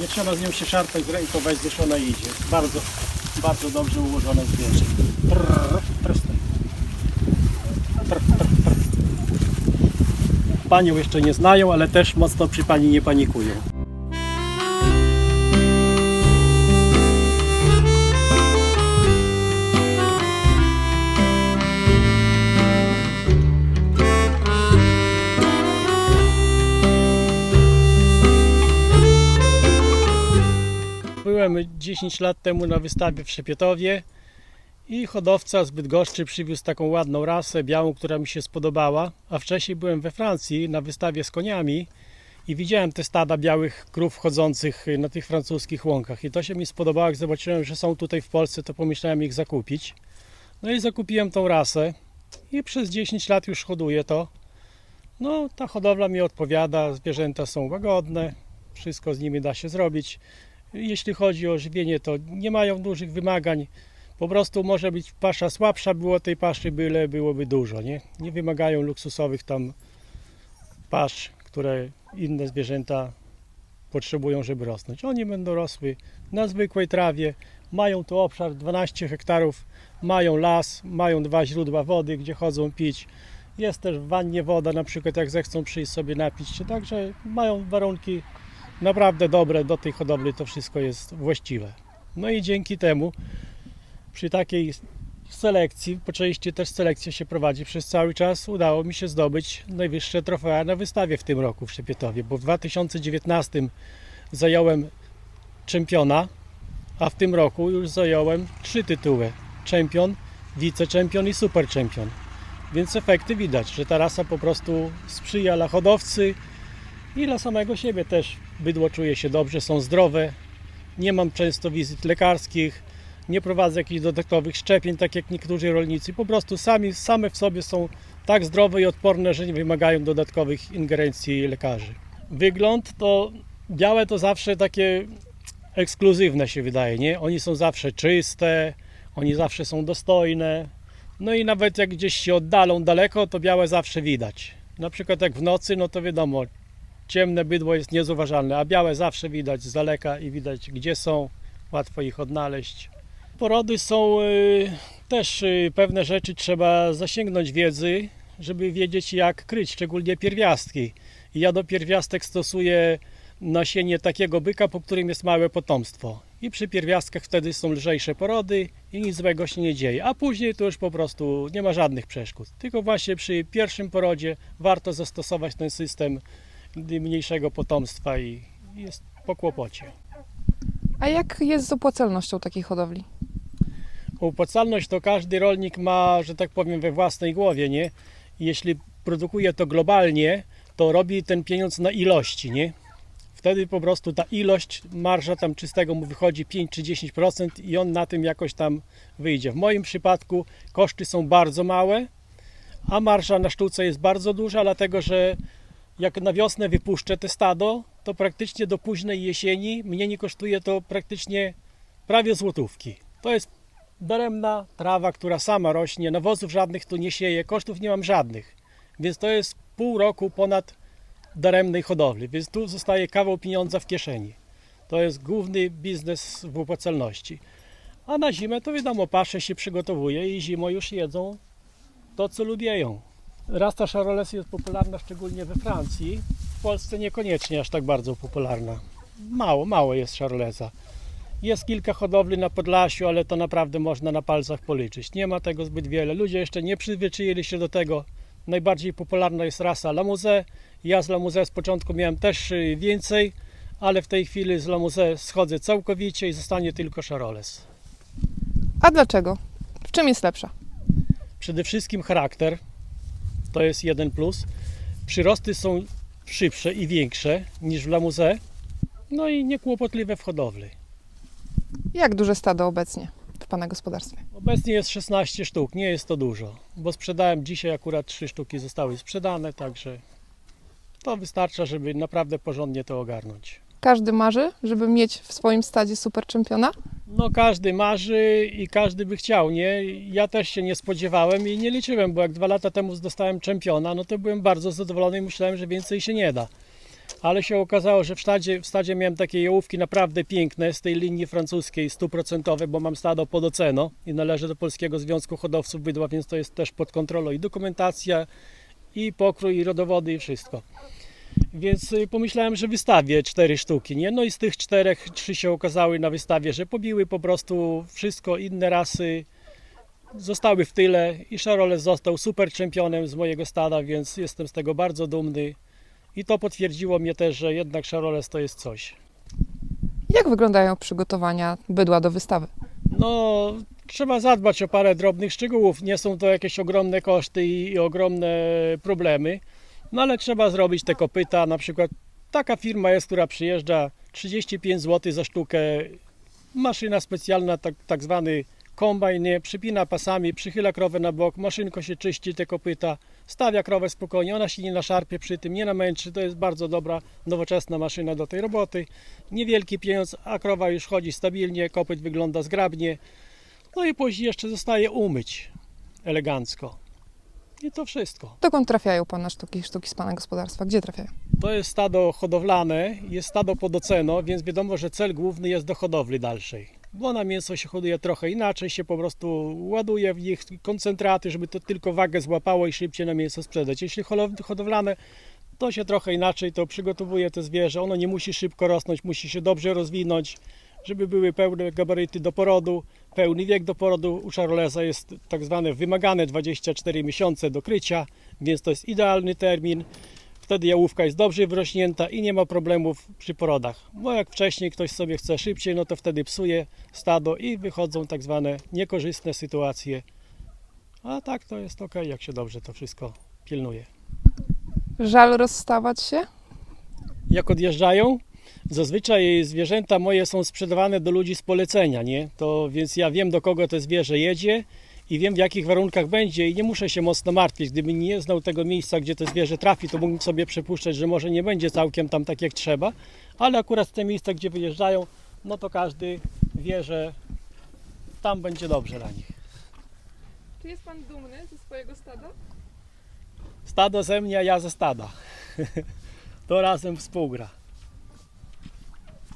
Nie trzeba z nią się szarpać ręką, weź gdyż ona idzie. Bardzo, bardzo dobrze ułożone zwierzę. Proste. Trr, trr, trr. Panią jeszcze nie znają, ale też mocno przy pani nie panikują. 10 lat temu na wystawie w Szepietowie i hodowca z Bydgoszczy przywiózł taką ładną rasę białą, która mi się spodobała. A wcześniej byłem we Francji na wystawie z koniami i widziałem te stada białych krów chodzących na tych francuskich łąkach. I to się mi spodobało, jak zobaczyłem, że są tutaj w Polsce, to pomyślałem ich zakupić. No i zakupiłem tą rasę i przez 10 lat już hoduję to. No, ta hodowla mi odpowiada, zwierzęta są łagodne, wszystko z nimi da się zrobić. Jeśli chodzi o żywienie, to nie mają dużych wymagań. Po prostu może być pasza słabsza, było tej paszy byle byłoby dużo, nie? Nie wymagają luksusowych tam pasz, które inne zwierzęta potrzebują, żeby rosnąć. Oni będą rosły na zwykłej trawie, mają tu obszar 12 hektarów, mają las, mają dwa źródła wody, gdzie chodzą pić. Jest też w wannie woda, na przykład jak zechcą przyjść sobie napić się, także mają warunki naprawdę dobre do tej hodowli, to wszystko jest właściwe. No i dzięki temu przy takiej selekcji, po części też selekcja się prowadzi przez cały czas, udało mi się zdobyć najwyższe trofea na wystawie w tym roku w Szepietowie, bo w 2019 zająłem czempiona, a w tym roku już zająłem trzy tytuły. Czempion, wiceczempion i superczempion. Więc efekty widać, że ta rasa po prostu sprzyja dla hodowcy, i dla samego siebie też bydło czuje się dobrze, są zdrowe. Nie mam często wizyt lekarskich, nie prowadzę jakichś dodatkowych szczepień, tak jak niektórzy rolnicy. Po prostu sami, same w sobie są tak zdrowe i odporne, że nie wymagają dodatkowych ingerencji lekarzy. Wygląd to białe to zawsze takie ekskluzywne się wydaje, nie? Oni są zawsze czyste, oni zawsze są dostojne. No i nawet jak gdzieś się oddalą daleko, to białe zawsze widać. Na przykład jak w nocy, no to wiadomo, ciemne bydło jest niezauważalne, a białe zawsze widać z daleka i widać gdzie są, łatwo ich odnaleźć. Porody są y, też y, pewne rzeczy trzeba zasięgnąć wiedzy, żeby wiedzieć jak kryć, szczególnie pierwiastki. I ja do pierwiastek stosuję nasienie takiego byka, po którym jest małe potomstwo. I przy pierwiastkach wtedy są lżejsze porody i nic złego się nie dzieje. A później to już po prostu nie ma żadnych przeszkód. Tylko właśnie przy pierwszym porodzie warto zastosować ten system mniejszego potomstwa i jest po kłopocie. A jak jest z opłacalnością takiej hodowli? Opłacalność to każdy rolnik ma, że tak powiem, we własnej głowie, nie? Jeśli produkuje to globalnie, to robi ten pieniądz na ilości, nie? Wtedy po prostu ta ilość, marża tam czystego mu wychodzi 5 czy 10% i on na tym jakoś tam wyjdzie. W moim przypadku koszty są bardzo małe, a marża na sztuce jest bardzo duża, dlatego że jak na wiosnę wypuszczę te stado, to praktycznie do późnej jesieni mnie nie kosztuje to praktycznie prawie złotówki. To jest daremna trawa, która sama rośnie, nawozów żadnych tu nie sieje, kosztów nie mam żadnych. Więc to jest pół roku ponad daremnej hodowli, więc tu zostaje kawał pieniądza w kieszeni. To jest główny biznes w opłacalności. A na zimę to wiadomo, pasze się przygotowuje i zimą już jedzą to, co lubią. Rasta Charolais jest popularna szczególnie we Francji. W Polsce niekoniecznie aż tak bardzo popularna. Mało, mało jest Charolesa. Jest kilka hodowli na Podlasiu, ale to naprawdę można na palcach policzyć. Nie ma tego zbyt wiele. Ludzie jeszcze nie przyzwyczaili się do tego. Najbardziej popularna jest rasa Lamuzet. Ja z Lamuzet z początku miałem też y, więcej, ale w tej chwili z Lamuzet schodzę całkowicie i zostanie tylko Charolais. A dlaczego? W czym jest lepsza? Przede wszystkim charakter, to jest jeden plus. Przyrosty są szybsze i większe niż w Lamuzet, no i niekłopotliwe w hodowli. Jak duże stado obecnie w Pana gospodarstwie? Obecnie jest 16 sztuk, nie jest to dużo, bo sprzedałem dzisiaj akurat 3 sztuki zostały sprzedane, także to wystarcza, żeby naprawdę porządnie to ogarnąć. Każdy marzy, żeby mieć w swoim stadzie super czempiona? No każdy marzy i każdy by chciał, nie? Ja też się nie spodziewałem i nie liczyłem, bo jak dwa lata temu dostałem czempiona, no to byłem bardzo zadowolony i myślałem, że więcej się nie da. Ale się okazało, że w stadzie, w stadzie miałem takie jałówki naprawdę piękne z tej linii francuskiej, stuprocentowe, bo mam stado pod oceno i należy do Polskiego Związku Hodowców Bydła, więc to jest też pod kontrolą i dokumentacja, i pokrój, i rodowody, i wszystko. Więc y, pomyślałem, że wystawię cztery sztuki, nie? No i z tych czterech trzy się okazały na wystawie, że pobiły po prostu wszystko, inne rasy zostały w tyle i Charolais został super czempionem z mojego stada, więc jestem z tego bardzo dumny. I to potwierdziło mnie też, że jednak Charolais to jest coś. Jak wyglądają przygotowania bydła do wystawy? No, trzeba zadbać o parę drobnych szczegółów. Nie są to jakieś ogromne koszty i, i ogromne problemy, no ale trzeba zrobić te kopyta. Na przykład taka firma jest, która przyjeżdża 35 zł za sztukę. Maszyna specjalna, tak, tak zwany kombajn, przypina pasami, przychyla krowę na bok, maszynko się czyści te kopyta, stawia krowę spokojnie, ona się nie naszarpie przy tym, nie namęczy. To jest bardzo dobra, nowoczesna maszyna do tej roboty. Niewielki pieniądz, a krowa już chodzi stabilnie, kopyt wygląda zgrabnie. No i później jeszcze zostaje umyć elegancko. I to wszystko. Dokąd trafiają Pana sztuki, sztuki z Pana gospodarstwa? Gdzie trafiają? To jest stado hodowlane, jest stado pod oceno, więc wiadomo, że cel główny jest do hodowli dalszej. Bo na mięso się hoduje trochę inaczej, się po prostu ładuje w nich koncentraty, żeby to tylko wagę złapało i szybciej na mięso sprzedać. Jeśli hodowlane, to się trochę inaczej to przygotowuje te zwierzę. Ono nie musi szybko rosnąć, musi się dobrze rozwinąć, żeby były pełne gabaryty do porodu, pełny wiek do porodu. U Charolesa jest tak zwane wymagane 24 miesiące do krycia, więc to jest idealny termin. Wtedy jałówka jest dobrze wyrośnięta i nie ma problemów przy porodach. Bo jak wcześniej ktoś sobie chce szybciej, no to wtedy psuje stado i wychodzą tak zwane niekorzystne sytuacje. A tak to jest ok, jak się dobrze to wszystko pilnuje. Żal rozstawać się? Jak odjeżdżają, zazwyczaj zwierzęta moje są sprzedawane do ludzi z polecenia, nie? To więc ja wiem do kogo to zwierzę jedzie i wiem w jakich warunkach będzie i nie muszę się mocno martwić. Gdybym nie znał tego miejsca, gdzie to zwierzę trafi, to mógłbym sobie przypuszczać, że może nie będzie całkiem tam tak jak trzeba, ale akurat te miejsca, gdzie wyjeżdżają, no to każdy wie, że tam będzie dobrze dla nich. Czy jest Pan dumny ze swojego stada? Stado ze mnie, a ja ze stada. To razem współgra.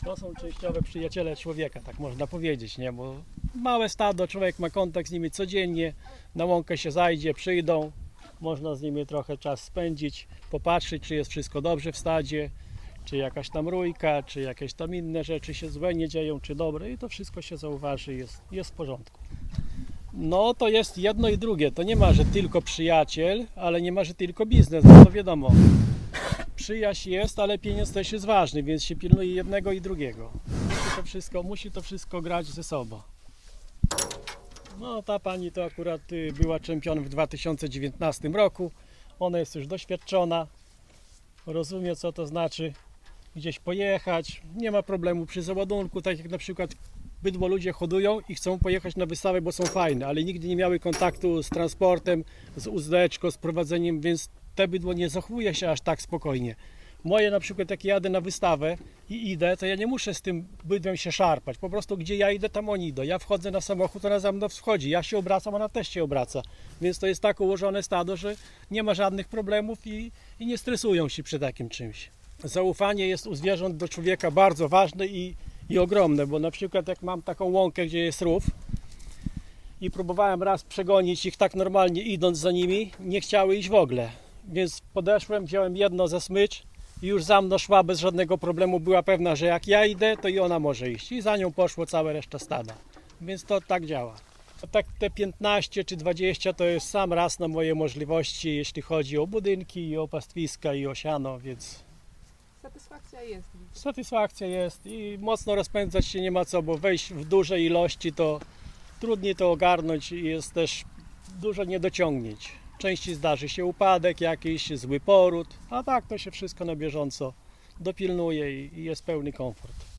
To są częściowe przyjaciele człowieka, tak można powiedzieć, nie? Bo małe stado, człowiek ma kontakt z nimi codziennie, na łąkę się zajdzie, przyjdą, można z nimi trochę czas spędzić, popatrzeć, czy jest wszystko dobrze w stadzie, czy jakaś tam rójka, czy jakieś tam inne rzeczy się złe nie dzieją, czy dobre i to wszystko się zauważy, jest, jest w porządku. No to jest jedno i drugie. To nie ma, że tylko przyjaciel, ale nie ma, że tylko biznes, bo to wiadomo. Przyjaźń jest, ale pieniądz też jest ważny, więc się pilnuje jednego i drugiego. Musi to wszystko, musi to wszystko grać ze sobą. No ta pani to akurat y, była czempionem w 2019 roku. Ona jest już doświadczona. Rozumie co to znaczy gdzieś pojechać. Nie ma problemu przy załadunku, tak jak na przykład bydło ludzie hodują i chcą pojechać na wystawę, bo są fajne, ale nigdy nie miały kontaktu z transportem, z uzdeczką, z prowadzeniem, więc te bydło nie zachowuje się aż tak spokojnie. Moje na przykład jak jadę na wystawę i idę, to ja nie muszę z tym bydłem się szarpać. Po prostu gdzie ja idę, tam oni idą. Ja wchodzę na samochód, ona za mną wchodzi. Ja się obracam, ona też się obraca. Więc to jest tak ułożone stado, że nie ma żadnych problemów i, i nie stresują się przy takim czymś. Zaufanie jest u zwierząt do człowieka bardzo ważne i, i ogromne, bo na przykład jak mam taką łąkę, gdzie jest rów i próbowałem raz przegonić ich tak normalnie idąc za nimi, nie chciały iść w ogóle. Więc podeszłem, wziąłem jedno za smycz i już za mną szła bez żadnego problemu. Była pewna, że jak ja idę, to i ona może iść. I za nią poszło całe reszta stada. Więc to tak działa. A tak te 15 czy 20 to jest sam raz na moje możliwości, jeśli chodzi o budynki, i o pastwiska, i o siano, więc Satysfakcja jest. satysfakcja jest i mocno rozpędzać się nie ma co, bo wejść w duże ilości to trudniej to ogarnąć i jest też dużo niedociągnięć. Częściej zdarzy się upadek jakiś, zły poród, a tak to się wszystko na bieżąco dopilnuje i jest pełny komfort.